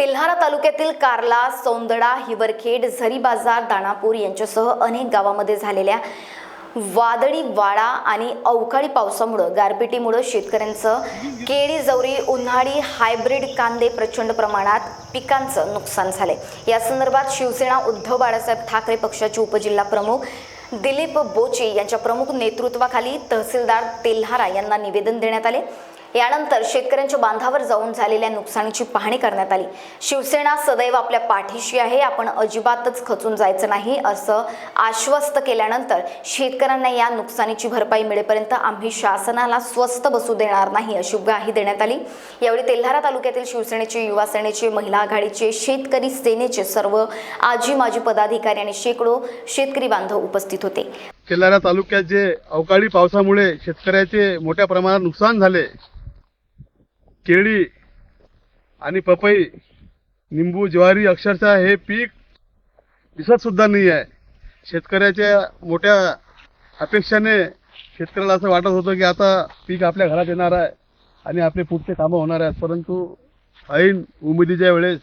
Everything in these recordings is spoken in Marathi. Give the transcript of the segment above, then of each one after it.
तेल्हारा तालुक्यातील कार्ला सौंदडा हिवरखेड झरी बाजार दाणापूर यांच्यासह अनेक गावामध्ये झालेल्या वादळी वाळा आणि अवकाळी पावसामुळं गारपिटीमुळं शेतकऱ्यांचं केळी जवरी उन्हाळी हायब्रिड कांदे प्रचंड प्रमाणात पिकांचं नुकसान झाले या संदर्भात शिवसेना उद्धव बाळासाहेब ठाकरे पक्षाचे उपजिल्हा प्रमुख दिलीप बोचे यांच्या प्रमुख नेतृत्वाखाली तहसीलदार तेल्हारा यांना निवेदन देण्यात आले. यानंतर शेतकऱ्यांच्या बांधावर जाऊन झालेल्या नुकसानीची पाहणी करण्यात आली. शिवसेना सदैव आपल्या पाठीशी आहे. आपण अजिबातच खचून जायचं नाही असं आश्वस्त केल्यानंतर शेतकऱ्यांना या नुकसानीची भरपाई मिळेपर्यंत आम्ही शासनाला स्वस्त बसू देणार नाही अशी ग्वाही देण्यात आली. यावेळी तेल्हारा तालुक्यातील शिवसेनेचे युवा सेनेचे महिला आघाडीचे शेतकरी सेनेचे सर्व आजी माजी पदाधिकारी आणि शेकडो शेतकरी बांधव उपस्थित होते. तेल्हारा तालुक्यात जे अवकाळी पावसामुळे शेतकऱ्याचे मोठ्या प्रमाणात नुकसान झाले केळी आणि पपई निंबू ज्वारी अक्षरशः हे पीक दिसत सुद्धा नाही आहे. शेतकऱ्याच्या मोठ्या अपेक्षाने शेतकऱ्याला असं वाटत होतं की आता पीक आपल्या घरात येणार आहे आणि आपले पुढचे कामं होणार आहेत. परंतु ऐन उमेदीच्या वेळेस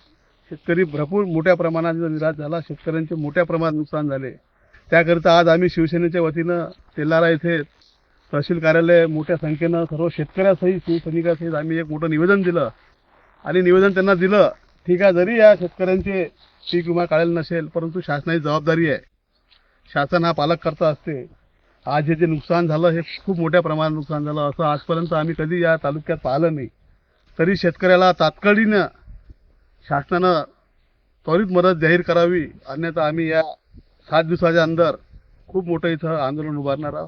शेतकरी भरपूर मोठ्या प्रमाणात निराश झाला शेतकऱ्यांचे मोठ्या प्रमाणात नुकसान झाले. त्याकरिता आज आम्ही शिवसेनेच्या वतीनं तेलारा येथे तहसील कार्यालय मोठ्या संख्येनं सर्व शेतकऱ्यासहित शिवसैनिकासहित आम्ही एक मोठं निवेदन दिलं. आणि निवेदन त्यांना दिलं ठीक आहे जरी या शेतकऱ्यांचे पीक विमा काढेल नसेल परंतु शासनाची जबाबदारी आहे. शासन हा पालककर्ता असते. आज हे जे नुकसान झालं हे खूप मोठ्या प्रमाणात नुकसान झालं असं आजपर्यंत आम्ही कधी या तालुक्यात पाहिलं नाही. तरी शेतकऱ्याला तातडीनं शासनानं त्वरित मदत जाहीर करावी अन्यथा आम्ही या सात दिवसाच्या अंदर खूप मोठं इथं आंदोलन उभारणार आहोत.